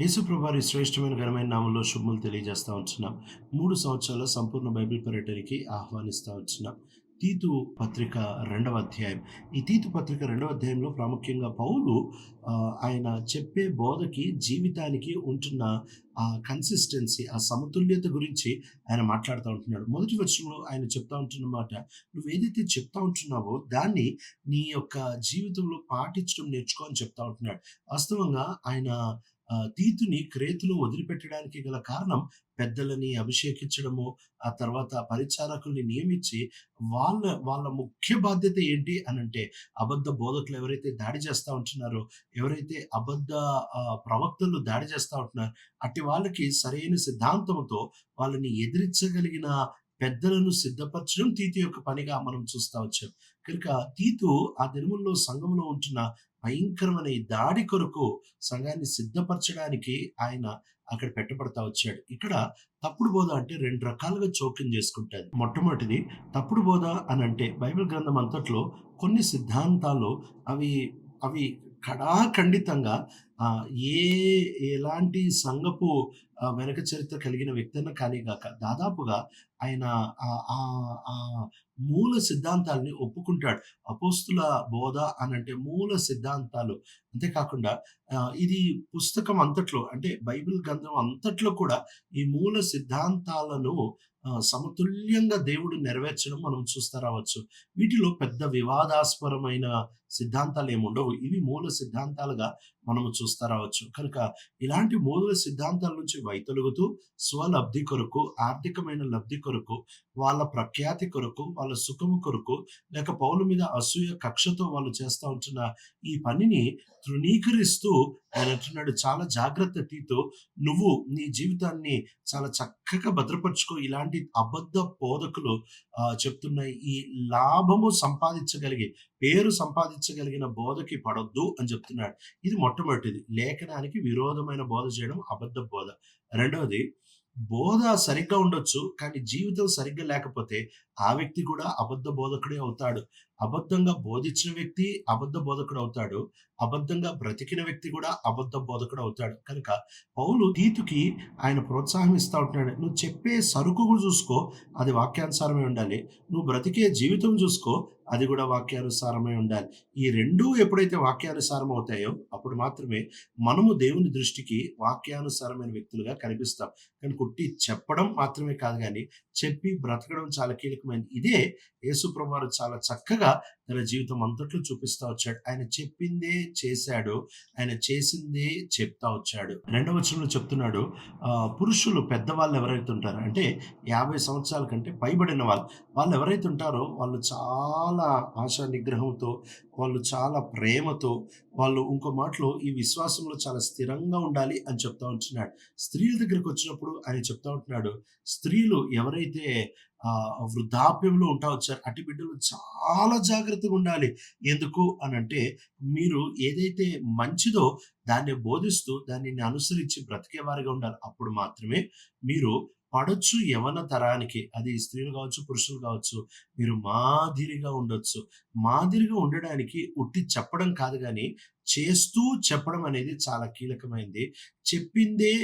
యేసుప్రభారి శ్రేష్టమైన ఘనమైన నామంలో శుభములు తెలియజేస్తూ ఉంటున్నాం. మూడు సంవత్సరాల సంపూర్ణ బైబిల్ పర్యటనకి ఆహ్వానిస్తూ ఉంటున్నాం. తీతు పత్రిక రెండవ అధ్యాయం. ఈ తీతు పత్రిక రెండవ అధ్యాయంలో ప్రాముఖ్యంగా పౌలు ఆయన చెప్పే బోధకి జీవితానికి ఉంటున్న ఆ కన్సిస్టెన్సీ ఆ సమతుల్యత గురించి ఆయన మాట్లాడుతూ ఉంటున్నాడు. మొదటి వర్షంలో ఆయన చెప్తా ఉంటున్నమాట నువ్వు ఏదైతే చెప్తా ఉంటున్నావో దాన్ని నీ యొక్క జీవితంలో పాటించడం నేర్చుకో అని చెప్తా ఉంటున్నాడు. వాస్తవంగా ఆయన తీతుని క్రేతులు వదిలిపెట్టడానికి గల కారణం పెద్దలని అభిషేకించడము ఆ తర్వాత పరిచారకుల్ని నియమించి వాళ్ళ వాళ్ళ ముఖ్య బాధ్యత ఏంటి అని అంటే అబద్ధ బోధకులు ఎవరైతే దాడి చేస్తూ ఉంటున్నారో ఎవరైతే అబద్ధ ఆ, ప్రవక్తలు దాడి చేస్తూ ఉంటున్నారో అట్టి వాళ్ళకి సరైన సిద్ధాంతంతో వాళ్ళని ఎదిరించగలిగిన పెద్దలను సిద్ధపరచడం తీతు యొక్క పనిగా మనం చూస్తూ వచ్చాం. కనుక తీతు ఆ దినముల్లో సంఘంలో ఉంటున్న భయంకరమైన ఈ దాడి కొరకు సంఘాన్ని సిద్ధపరచడానికి ఆయన అక్కడ పెట్టబడతా వచ్చాడు. ఇక్కడ తప్పుడు బోధ అంటే రెండు రకాలుగా చోక్యం చేసుకుంటారు. మొట్టమొదటిది తప్పుడు బోధ అని అంటే బైబిల్ గ్రంథం అంతట్లో కొన్ని సిద్ధాంతాలు అవి అవి కడాఖండితంగా ఏ ఎలాంటి సంఘపు వెనక చరిత్ర కలిగిన వ్యక్తి కానీ కాక దాదాపుగా ఆయన ఆ ఆ- ఆ మూల సిద్ధాంతాలని ఒప్పుకుంటాడు. అపోస్తుల బోధ అని అంటే మూల సిద్ధాంతాలు. అంతేకాకుండా ఇది పుస్తకం అంతట్లో అంటే బైబిల్ గ్రంథం అంతట్లో కూడా ఈ మూల సిద్ధాంతాలను సమతుల్యంగా దేవుడు నెరవేర్చడం మనం చూస్తా రావచ్చు. వీటిలో పెద్ద వివాదాస్పరమైన సిద్ధాంతాలు ఏమి ఉండవు ఇవి మూల సిద్ధాంతాలుగా మనము చూస్తా రావచ్చు. కనుక ఇలాంటి మూల సిద్ధాంతాల నుంచి వైతొలుగుతూ స్వలబ్ధి కొరకు ఆర్థికమైన లబ్ధి కొరకు వాళ్ళ ప్రఖ్యాతి కొరకు వాళ్ళ సుఖము కొరకు లేక పౌల మీద అసూయ కక్షతో వాళ్ళు చేస్తూ ఉంటున్న ఈ పనిని తృణీకరిస్తూ ఆయన అంటున్నాడు చాలా జాగ్రత్త తీతో నువ్వు నీ జీవితాన్ని చాలా చక్కగా భద్రపరుచుకో. ఇలాంటి అబద్ధ బోధకులు ఆ, చెప్తున్న ఈ లాభము సంపాదించగలిగే పేరు సంపాదించగలిగిన బోధకి పడొద్దు అని చెప్తున్నాడు. ఇది మొట్టమొదటిది. లేఖనానికి విరోధమైన బోధ చేయడం అబద్ధ బోధ. రెండవది బోధ సరిగ్గా ఉండొచ్చు కానీ జీవితం సరిగ్గా లేకపోతే ఆ వ్యక్తి కూడా అబద్ధ బోధకుడే అవుతాడు. అబద్ధంగా బోధించిన వ్యక్తి అబద్ధ బోధకుడు అవుతాడు. అబద్ధంగా బ్రతికిన వ్యక్తి కూడా అబద్ధ బోధకుడు అవుతాడు. కనుక పౌలు తీతుకి ఆయన ప్రోత్సాహం ఇస్తా ఉంటున్నాడు. నువ్వు చెప్పే సరుకు చూసుకో అది వాక్యానుసారమే ఉండాలి. నువ్వు బ్రతికే జీవితం చూసుకో అది కూడా వాక్యానుసారమై ఉండాలి. ఈ రెండూ ఎప్పుడైతే వాక్యానుసారం అవుతాయో అప్పుడు మాత్రమే మనము దేవుని దృష్టికి వాక్యానుసారమైన వ్యక్తులుగా కనిపిస్తాం. కానీ కొట్టి చెప్పడం మాత్రమే కాదు కానీ చెప్పి బ్రతకడం చాలా కీలకమైనది ఇదే యేసుప్రభు వారు చాలా చక్కగా తన జీవితం అంతట్లో చూపిస్తా వచ్చాడు. ఆయన చెప్పిందే చేశాడు. ఆయన చేసిందే చెప్తా వచ్చాడు. రెండవ వచనంలో చెప్తున్నాడు పురుషులు పెద్దవాళ్ళు ఎవరైతే ఉంటారో అంటే యాభై సంవత్సరాల కంటే పైబడిన వాళ్ళు వాళ్ళు ఎవరైతే ఉంటారో వాళ్ళు చాలా ఆశా నిగ్రహంతో వాళ్ళు చాలా ప్రేమతో వాళ్ళు ఇంకో మాటలో ఈ విశ్వాసంలో చాలా స్థిరంగా ఉండాలి అని చెప్తా ఉంటున్నాడు. స్త్రీల దగ్గరికి వచ్చినప్పుడు ఆయన చెప్తా ఉంటున్నాడు స్త్రీలు ఎవరైతే వృద్ధాప్యంలో ఉంటా వచ్చారు అటు బిడ్డలు చాలా జాగ్రత్తగా ఉండాలి. ఎందుకు అని అంటే మీరు ఏదైతే మంచిదో దాన్ని బోధిస్తూ దానిని అనుసరించి బ్రతికేవారిగా ఉండాలి. అప్పుడు మాత్రమే మీరు పడొచ్చు యవన తరానికి. అది స్త్రీలు కావచ్చు పురుషులు కావచ్చు మీరు మాదిరిగా ఉండొచ్చు. మాదిరిగా ఉండడానికి ఉట్టి చెప్పడం కాదు కానీ చేస్తూ చెప్పడం అనేది చాలా కీలకమైంది. చెప్పిందే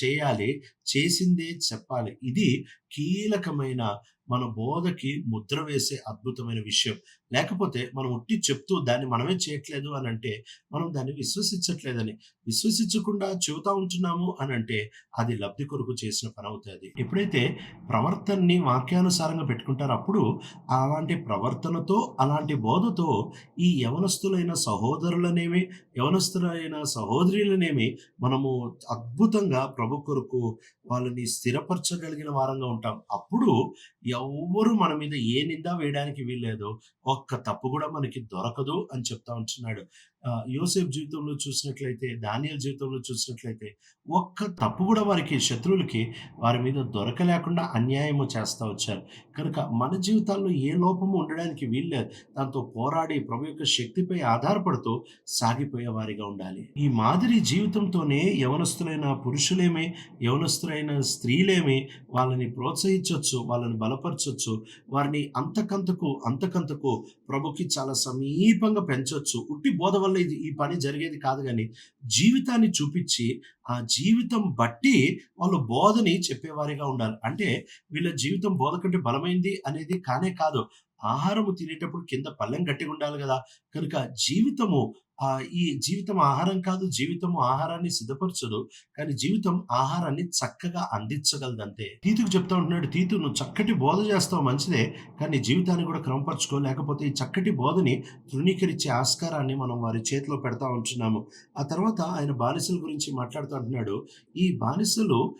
చేయాలి చేసిందే చెప్పాలి. ఇది కీలకమైన మన బోధకి ముద్ర వేసే అద్భుతమైన విషయం. లేకపోతే మనం ఉట్టి చెప్తూ దాన్ని మనమే చేయట్లేదు అని అంటే మనం దాన్ని విశ్వసించట్లేదని. విశ్వసించకుండా చెబుతా ఉంటున్నాము అని అంటే అది లబ్ధి కొరకు చేసిన పని అవుతుంది. ఎప్పుడైతే ప్రవర్తనని వాక్యానుసారంగా పెట్టుకుంటారో అప్పుడు అలాంటి ప్రవర్తనతో అలాంటి బోధతో ఈ యవనస్తులైన సహోదరులనేమి యవనస్తులైన సహోదరులనేమి మనము అద్భుతంగా ప్రభు కొరకు వాళ్ళని స్థిరపరచగలిగిన వారంగా ఉంటాం. అప్పుడు ఎవ్వరు మన మీద ఏ నింద వేయడానికి వీల్లేదు. ఒక్క తప్పు కూడా మనకి దొరకదు అని చెప్తా ఉంటున్నాడు. యోసేఫ్ జీవితంలో చూసినట్లయితే దానియల్ జీవితంలో చూసినట్లయితే ఒక్క తప్పు కూడా వారికి శత్రువులకి వారి మీద దొరకలేకుండా అన్యాయము చేస్తూ వచ్చారు. కనుక మన జీవితాల్లో ఏ లోపము ఉండడానికి వీల్లేదు. దాంతో పోరాడి ప్రభు యొక్క శక్తిపై ఆధారపడుతూ సాగిపోయే వారిగా ఉండాలి. ఈ మాదిరి జీవితంతోనే యవనస్తులైన పురుషులేమి యవనస్తులైన స్త్రీలేమి వాళ్ళని ప్రోత్సహించవచ్చు వాళ్ళని బలపరచవచ్చు వారిని అంతకంతకు అంతకంతకు ప్రభుకి చాలా సమీపంగా పెంచవచ్చు ఉట్టి బోధ వల్ల వల్ల ఇది ఈ పని జరిగేది కాదు కానీ జీవితాన్ని చూపించి ఆ జీవితం బట్టి వాళ్ళు బోధని చెప్పేవారిగా ఉండాలి. అంటే వీళ్ళ జీవితం బోధ కంటే బలమైంది అనేది కానే కాదు. ఆహారము తినేటప్పుడు కింద పళ్ళెం గట్టిగుండాలి కదా కనుక జీవితము ఆ ఈ జీవితం ఆహారం కాదు. జీవితము ఆహారాన్ని సిద్ధపరచదు. కానీ జీవితం ఆహారాన్ని చక్కగా అందించగలదంతే. తీతుకు చెప్తా ఉంటున్నాడు, "తీతు నువ్వు చక్కటి బోధ చేస్తావు మంచిదే. కానీ జీవితాన్ని కూడా క్రమపరచుకో. లేకపోతే ఈ చక్కటి బోధని తృణీకరించే ఆస్కారాన్ని మనం వారి చేతిలో పెడతా ఉంటున్నాము." ఆ తర్వాత ఆయన బానిసల గురించి మాట్లాడుతూ అంటున్నాడు, "ఈ బానిసలు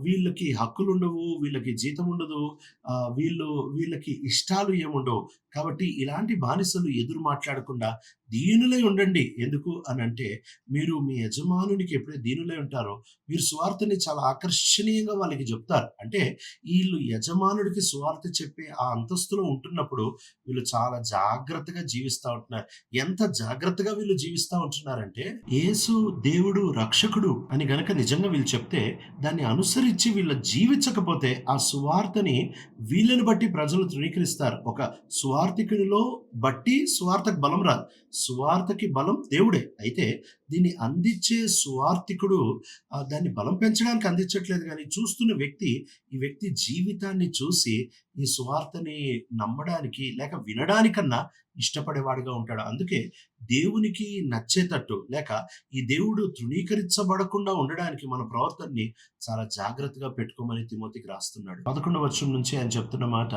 వీళ్ళకి హక్కులు ఉండవు వీళ్ళకి జీతం ఉండదు. వీళ్ళు వీళ్ళకి ఇష్టాలు ఏముండవు. కాబట్టి ఇలాంటి బానిసలు ఎదురు మాట్లాడకుండా దీనులై ఉండండి. ఎందుకు అని అంటే మీరు మీ యజమానునికి ఎప్పుడైతే దీనులై ఉంటారో మీరు స్వార్థని చాలా ఆకర్షణీయంగా వాళ్ళకి చెప్తారు అంటే వీళ్ళు యజమానుడికి స్వార్థ చెప్పే ఆ అంతస్తులో ఉంటున్నప్పుడు వీళ్ళు చాలా జాగ్రత్తగా జీవిస్తూ ఉంటున్నారు. ఎంత జాగ్రత్తగా వీళ్ళు జీవిస్తూ ఉంటున్నారంటే యేసు దేవుడు రక్షకుడు అని గనక నిజంగా వీళ్ళు చెప్తే దాన్ని అనుసరించి వీళ్ళు జీవించకపోతే ఆ సువార్తని వీళ్ళని బట్టి ప్రజలు ధృవీకరిస్తారు ఒక స్వార్థికునిలో బట్టి సువార్తకు బలం రాదు. సువార్తకి బలం దేవుడే. అయితే దీన్ని అందించే సువార్థికుడు దాన్ని బలం పెంచడానికి అందించట్లేదు కానీ చూస్తున్న వ్యక్తి, ఈ వ్యక్తి జీవితాన్ని చూసి ఈ సువార్తని నమ్మడానికి లేక వినడానికన్నా ఇష్టపడేవాడుగా ఉంటాడు. అందుకే దేవునికి నచ్చేతట్టు లేక ఈ దేవుడు తృణీకరించబడకుండా ఉండడానికి మన ప్రవర్తనని చాలా జాగ్రత్తగా పెట్టుకోమని తిమోతికి రాస్తున్నాడు. 11వ వర్షం నుంచి ఆయన చెప్తున్న మాట,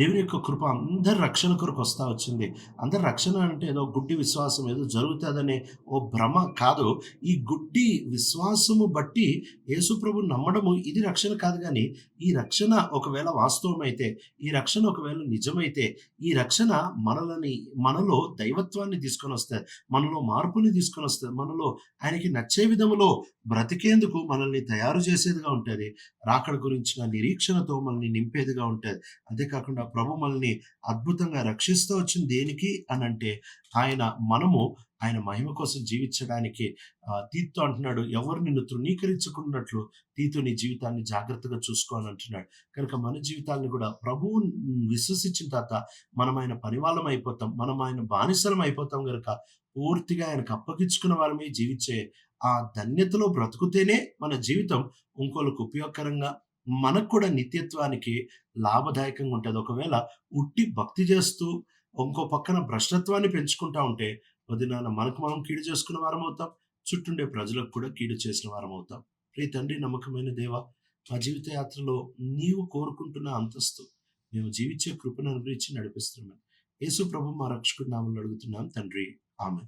దేవుని యొక్క కృప అందరి రక్షణ కొరకు వస్తా వచ్చింది. అందరి రక్షణ అంటే ఏదో గుడ్డి విశ్వాసం ఏదో జరుగుతుందనే ఓ భ్రమ కాదు. ఈ గుడ్డి విశ్వాసము బట్టి యేసుప్రభు నమ్మడము ఇది రక్షణ కాదు కానీ ఈ రక్షణ ఒకవేళ వాస్తవమైతే, ఈ రక్షణ ఒకవేళ నిజమైతే, ఈ రక్షణ మనలని మనలో దైవత్వాన్ని తీసుకొని వస్తుంది మనలో మార్పుని తీసుకొని వస్తుంది మనలో ఆయనకి నచ్చే విధములో బ్రతికేందుకు మనల్ని తయారు చేసేదిగా ఉంటుంది రాకడ గురించిన నిరీక్షణతో మనల్ని నింపేదిగా ఉంటుంది అంతేకాకుండా ప్రభు మనల్ని అద్భుతంగా రక్షిస్తూ వచ్చింది దేనికి అని అంటే ఆయన మనము ఆయన మహిమ కోసం జీవించడానికి తీతో అంటున్నాడు, "ఎవరు నిన్ను తృణీకరించుకున్నట్లు తీతు నీ జీవితాన్ని జాగ్రత్తగా చూసుకో" అంటున్నాడు. కనుక మన జీవితాన్ని కూడా ప్రభువు విశ్వసించిన తర్వాత మనం ఆయన పనివాళ్ళం అయిపోతాం. మనం ఆయన బానిసలం అయిపోతాం కనుక పూర్తిగా ఆయనకు అప్పగించుకున్న వాళ్ళమే జీవించే ఆ ధన్యతలో బ్రతుకుతేనే మన జీవితం ఇంకోళ్ళకు ఉపయోగకరంగా, మనకు కూడా నిత్యత్వానికి లాభదాయకంగా ఉంటుంది ఒకవేళ ఉట్టి భక్తి చేస్తూ ఇంకో పక్కన భ్రష్టత్వాన్ని పెంచుకుంటా ఉంటే వదినాన మనకు మనం కీడు చేసుకున్న వారం అవుతాం చుట్టుండే ప్రజలకు కూడా కీడు చేసిన వారం అవుతాం రే తండ్రి నమ్మకమైన దేవ మా జీవిత యాత్రలో నీవు కోరుకుంటున్న అంతస్తు మేము జీవించే కృపను అనుగ్రహించి నడిపిస్తున్నాం. యేసు ప్రభు మా రక్షకుడు నామలు అడుగుతున్నాం. తండ్రి ఆమె